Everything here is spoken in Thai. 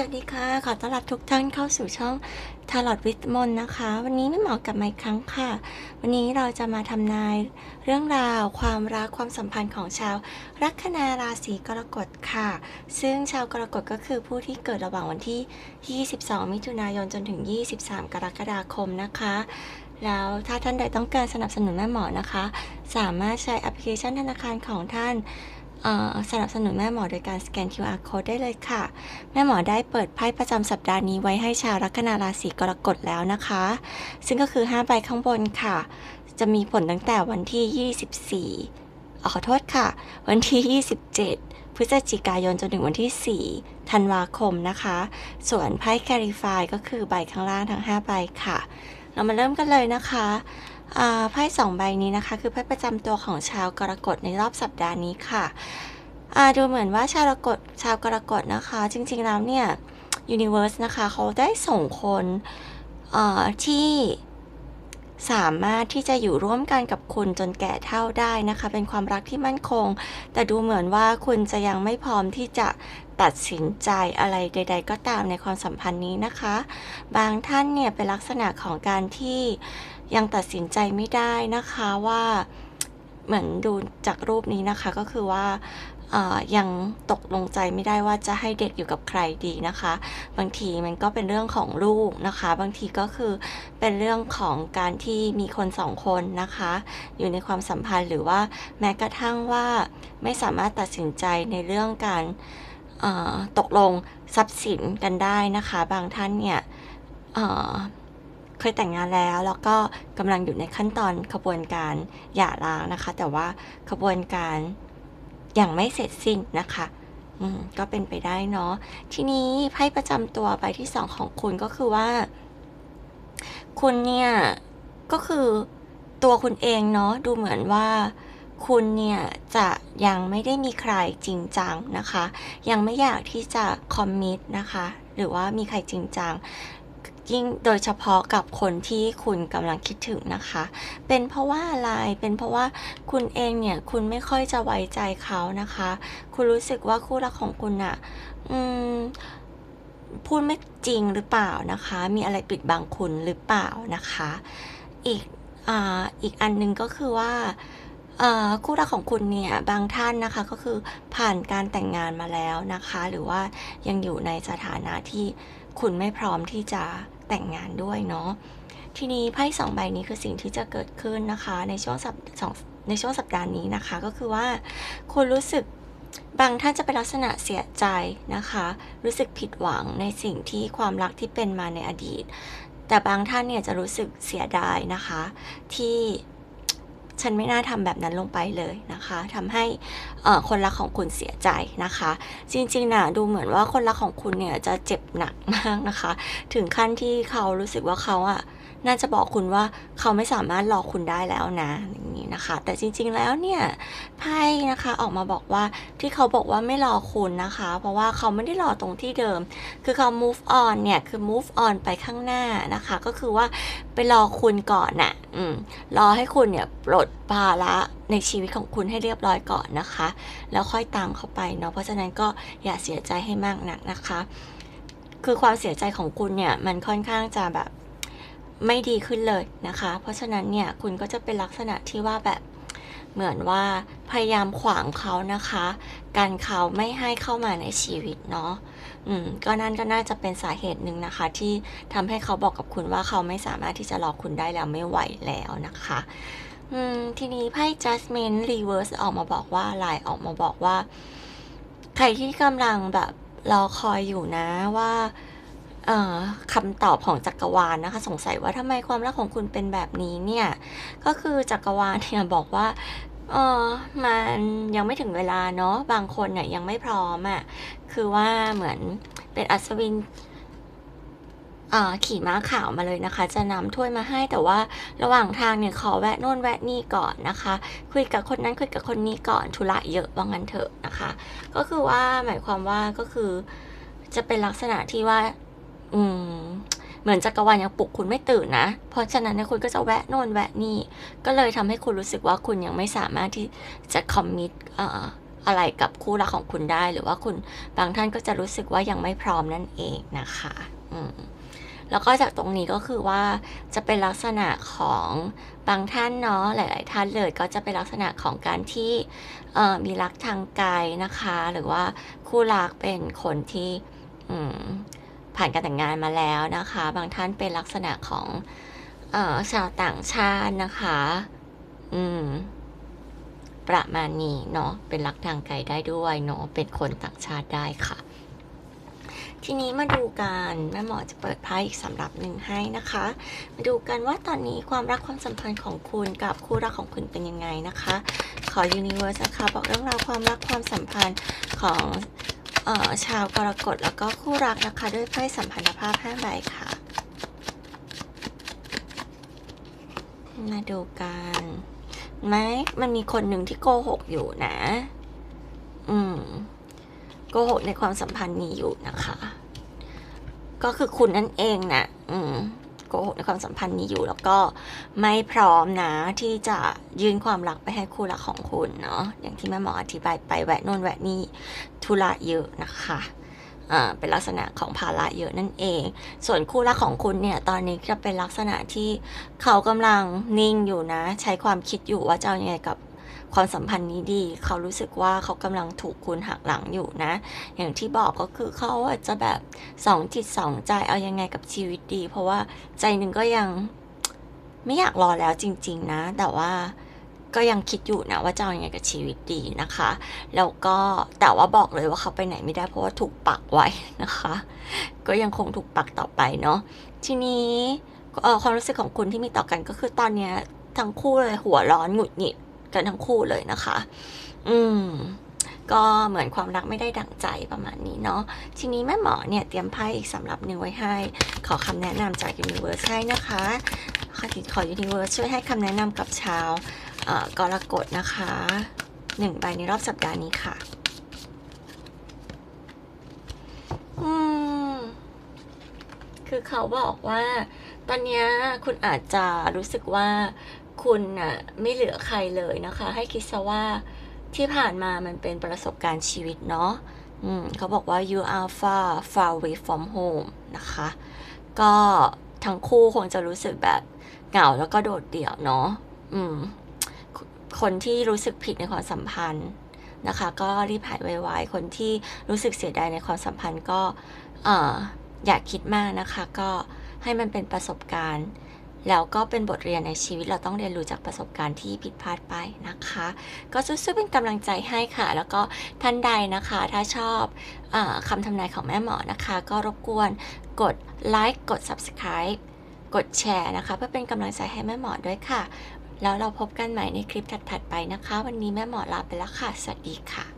สวัสดีค่ะ ขอต้อนรับทุกท่านเข้าสู่ช่องทาร์ลอตวิทมนนะคะ วันนี้ไม่เหมาะกับมาอีกครั้งค่ะ วันนี้เราจะมาทำนายเรื่องราว ความรักความสัมพันธ์ของชาว ลัคนาราศีกรกฎค่ะ ซึ่งชาวกรกฎก็คือผู้ที่เกิดระหว่างวันที่ 22 มิถุนายนจนถึง 23 กรกฎาคมนะคะ แล้วถ้าท่านใดต้องการสนับสนุนแม่หมอนะคะ สามารถใช้แอปพลิเคชันธนาคารของท่าน สนับสนุนแม่หมอโดยการสแกน QR code ได้เลยค่ะ แม่หมอได้เปิดไพ่ประจำสัปดาห์นี้ไว้ให้ชาวลัคนาราศีกรกฎแล้วนะคะ ซึ่งก็คือ 5 ใบข้างบนค่ะ จะมีผลตั้งแต่วันที่ 24อขอโทษค่ะ วันที่ 27 พฤศจิกายนจนถึงวันที่ 4 ธันวาคมนะคะ ส่วนไพ่แคริฟายก็คือใบข้างล่างทั้ง 5 ใบค่ะ เรามาเริ่มกันเลยนะคะ ไพ่สองใบนี้นะคะ คือไพ่ประจำตัวของชาวกรกฎในรอบสัปดาห์นี้ค่ะดูเหมือนว่าชาวกรกฎชาวกรกฎนะคะ จริงๆแล้วเนี่ยยูนิเวอร์สนะคะเขาได้ส่งคนเอ่อที่ สามารถที่จะอยู่ร่วมกันกับคุณจนแก่เท่าได้นะคะ เป็นความรักที่มั่นคง แต่ดูเหมือนว่าคุณจะยังไม่พร้อมที่จะตัดสินใจอะไรใด ๆ ก็ตามในความสัมพันธ์นี้นะคะ บางท่านเนี่ยเป็นลักษณะของการที่ยังตัดสินใจไม่ได้นะคะว่าเหมือนดูจากรูปนี้นะคะก็คือว่า ยังตกลงใจไม่ได้ว่าจะให้เด็กอยู่กับใครดีนะคะ บางทีมันก็เป็นเรื่องของลูกนะคะ บางทีก็คือเป็นเรื่องของการที่มีคนสองคนนะคะ อยู่ในความสัมพันธ์หรือว่าแม้กระทั่งว่าไม่สามารถตัดสินใจในเรื่องการตกลงทรัพย์สินกันได้นะคะ บางท่านเนี่ยเเคยแต่งงานแล้วแล้วก็กำลังอยู่ในขั้นตอนขบวนการหย่าร้างนะคะ แต่ว่าขบวนการ ยังไม่เสร็จสิ้นนะคะอืมก็เป็นไปได้เนาะทีนี้ไพ่ประจำตัวใบที่สองของคุณก็คือว่า คุณเนี่ยก็คือตัวคุณเองเนาะดูเหมือนว่าคุณเนี่ยจะยังไม่ได้มีใครจริงจังนะคะ ยังไม่อยากที่จะคอมมิตนะคะ หรือว่ามีใครจริงจัง ยิ่งโดยเฉพาะกับคนที่คุณกำลังคิดถึงนะคะ เป็นเพราะว่าอะไร เป็นเพราะว่าคุณเองเนี่ยคุณไม่ค่อยจะไว้ใจเขานะคะ คุณรู้สึกว่าคู่รักของคุณอะอืมพูดไม่จริงหรือเปล่านะคะ มีอะไรปิดบังคุณหรือเปล่านะคะ อีกอ่าอีกอันหนึงก็คือว่าคู่รักของคุณเนี่ยบางท่านนะคะก็คือผ่านการแต่งงานมาแล้วนะคะ หรือว่ายังอยู่ในสถานะที่คุณไม่พร้อมที่จะ แต่งงานด้วยเนาะทีนี้ไพ่สองใบนี้คือสิ่งที่จะเกิดขึ้นนะคะ ในช่วงสัปสองในช่วงสัปดาห์นี้นะคะ ก็คือว่าคุณรู้สึกบางท่านจะเป็นลักษณะเสียใจนะคะ รู้สึกผิดหวังในสิ่งที่ความรักที่เป็นมาในอดีต แต่บางท่านเนี่ยจะรู้สึกเสียดายนะคะ ที่ ฉันไม่น่าทำแบบนั้นลงไปเลยนะคะทำให้คนรักของคุณเสียใจนะคะ จริงๆนะดูเหมือนว่าคนรักของคุณเนี่ยจะเจ็บหนักมากนะคะ ถึงขั้นที่เขารู้สึกว่าเขาอะน่าจะบอกคุณว่าเขาไม่สามารถรอคุณได้แล้วนะอย่าง นะคะ แต่จริงๆแล้วเนี่ยไพ่นะคะออกมาบอกว่าที่เขาบอกว่าไม่รอคุณนะคะ เพราะว่าเขาไม่ได้รอตรงที่เดิม คือเขา move on เนี่ยคือ move on ไปข้างหน้านะคะ ก็คือว่าไปรอคุณก่อนน่ะอืมรอให้คุณเนี่ยปลดภาระในชีวิตของคุณให้เรียบร้อยก่อนนะคะ แล้วค่อยตามเขาไปเนาะเพราะฉะนั้นก็อย่าเสียใจให้มากนักนะคะ คือความเสียใจของคุณเนี่ยมันค่อนข้างจะแบบ ไม่ดีขึ้นเลยนะคะ เพราะฉะนั้นเนี่ยคุณก็จะเป็นลักษณะที่ว่าแบบเหมือนว่าพยายามขวางเขานะคะกันเขาไม่ให้เข้ามาในชีวิตเนาะอืมก็นั่นก็น่าจะเป็นสาเหตุหนึ่งนะคะ ที่ทำให้เขาบอกกับคุณว่าเขาไม่สามารถที่จะรอคุณได้แล้วไม่ไหวแล้วนะคะอืมทีนี้ไพ่ Judgment Reverse ออกมาบอกว่าอะไรออกมาบอกว่า ใครที่กำลังแบบรอคอยอยู่นะว่า คำตอบของจักรวาลนะคะ สงสัยว่าทำไมความรักของคุณเป็นแบบนี้เนี่ย ก็คือจักรวาลเนี่ยบอกว่าเออมันยังไม่ถึงเวลาเนาะบางคนเนี่ยยังไม่พร้อมอะ่ะคือว่าเหมือนเป็นอัศวินขี่ม้าขาวมาเลยนะคะ จะนำถ้วยมาให้แต่ว่าระหว่างทางเนี่ยขอแวะโน่นแวะนี่ก่อนนะคะ คุยกับคนนั้นคุยกับคนนี้ก่อนธุระเยอะว่างั้นเถอะนะคะ ก็คือว่าหมายความว่าก็คือจะเป็นลักษณะที่ว่า อืม เหมือนจักรวาลยังปลุกคุณไม่ตื่นนะ เพราะฉะนั้นเนี่ยคุณก็จะแวะโน่นแวะนี่ ก็เลยทำให้คุณรู้สึกว่าคุณยังไม่สามารถที่จะคอมมิตอะไรกับคู่รักของคุณได้ หรือว่าคุณบางท่านก็จะรู้สึกว่ายังไม่พร้อมนั่นเองนะคะ อืมแล้วก็จากตรงนี้ก็คือว่าจะเป็นลักษณะของบางท่านเนาะหลาย ๆ ท่านเลยก็จะเป็นลักษณะของการที่มีรักทางไกลนะคะ หรือว่าคู่รักเป็นคนที่อืม ผ่านการแต่งงานมาแล้วนะคะ บางท่านเป็นลักษณะของออชาวต่างชาตินะคะ อืม ประมาณนี้เนาะเป็นรักทางไกลได้ด้วยเนาะเป็นคนต่างชาติได้ค่ะ ทีนี้มาดูกันแม่หมอจะเปิดไพ่อีกสำหรับหนึ่งให้นะคะ มาดูกันว่าตอนนี้ความรักความสัมพันธ์ของคุณกับคู่รักของคุณเป็นยังไงนะคะ ขอยูนิเวอร์สนะคะบอกเรื่องราวความรักความสัมพันธ์ของ ชาวกรกฎแล้วก็คู่รักนะคะ ด้วยไพ่สัมพันธภาพ5ใบค่ะ มาดูกันไหมมันมีคนหนึ่งที่โกหกอยู่นะ อืม โกหกในความสัมพันธ์มีอยู่นะคะ ก็คือคุณนั่นเองนะอืม โกหกในความสัมพันธ์มีอยู่ แล้วก็ไม่พร้อมนะที่จะยื่นความรักไปให้คู่รักของคุณเนาะอย่างที่แม่หมออธิบายไปแวะโน่นแวะนี่ธุระเยอะนะคะเป็นลักษณะของภาระเยอะนั่นเอง ส่วนคู่รักของคุณเนี่ยตอนนี้จะเป็นลักษณะที่เขากำลังนิ่งอยู่นะ ใช้ความคิดอยู่ว่าจะเอายังไงกับ ความสัมพันธ์นี้ดี เขารู้สึกว่าเขากำลังถูกคุณหักหลังอยู่นะ อย่างที่บอกก็คือเขาอาจจะแบบสองจิตสองใจเอายังไงกับชีวิตดี เพราะว่าใจหนึ่งก็ยังไม่อยากรอแล้วจริง ๆ นะ แต่ว่าก็ยังคิดอยู่นะว่าจะเอายังไงกับชีวิตดีนะคะ แล้วก็แต่ว่าบอกเลยว่าเขาไปไหนไม่ได้เพราะว่าถูกปักไว้นะคะ ก็ยังคงถูกปักต่อไปเนาะทีนี้ความรู้สึกของคุณที่มีต่อกันก็คือตอนเนี้ยทั้งคู่เลยหัวร้อนหงุดหงิด กันทั้งคู่เลยนะคะ อืม ก็เหมือนความรักไม่ได้ดั่งใจประมาณนี้เนาะ ทีนี้แม่หมอเนี่ยเตรียมไพ่อีกสำหรับหนึ่งไว้ให้ ขอคำแนะนำจาก Universe ให้นะคะ ขอขอ Universe ช่วยให้คำแนะนำกับชาวเอ่อกรกฎนะคะหนึ่งใบในรอบสัปดาห์นี้ค่ะ อืม คือเขาบอกว่า ตอนนี้คุณอาจจะรู้สึกว่า คุณน่ะไม่เหลือใครเลยนะคะ ให้คิดซะว่าที่ผ่านมามันเป็นประสบการณ์ชีวิตเนาะอืมเขาบอกว่า you are far far away from home นะคะ ก็ทั้งคู่คงจะรู้สึกแบบเหงาแล้วก็โดดเดี่ยวเนาะอืมคนที่รู้สึกผิดในความสัมพันธ์นะคะ ก็รีบหายไวๆคนที่รู้สึกเสียดายในความสัมพันธ์ก็อ่ออย่าคิดมากนะคะ ก็ให้มันเป็นประสบการณ์ แล้วก็เป็นบทเรียนในชีวิตเราต้องเรียนรู้จากประสบการณ์ที่ผิดพลาดไปนะคะ ก็สู้ๆเป็นกำลังใจให้ค่ะ แล้วก็ท่านใดนะคะ ถ้าชอบออคำทำนายของแม่หมอนะคะ ก็รบกวนกดไลค์กด subscribe กดแชร์นะคะ เพื่อเป็นกำลังใจให้แม่หมอด้วยค่ะ แล้วเราพบกันใหม่ในคลิปถัดๆไปนะคะ วันนี้แม่หมอลาไปแล้วค่ะ สวัสดีค่ะ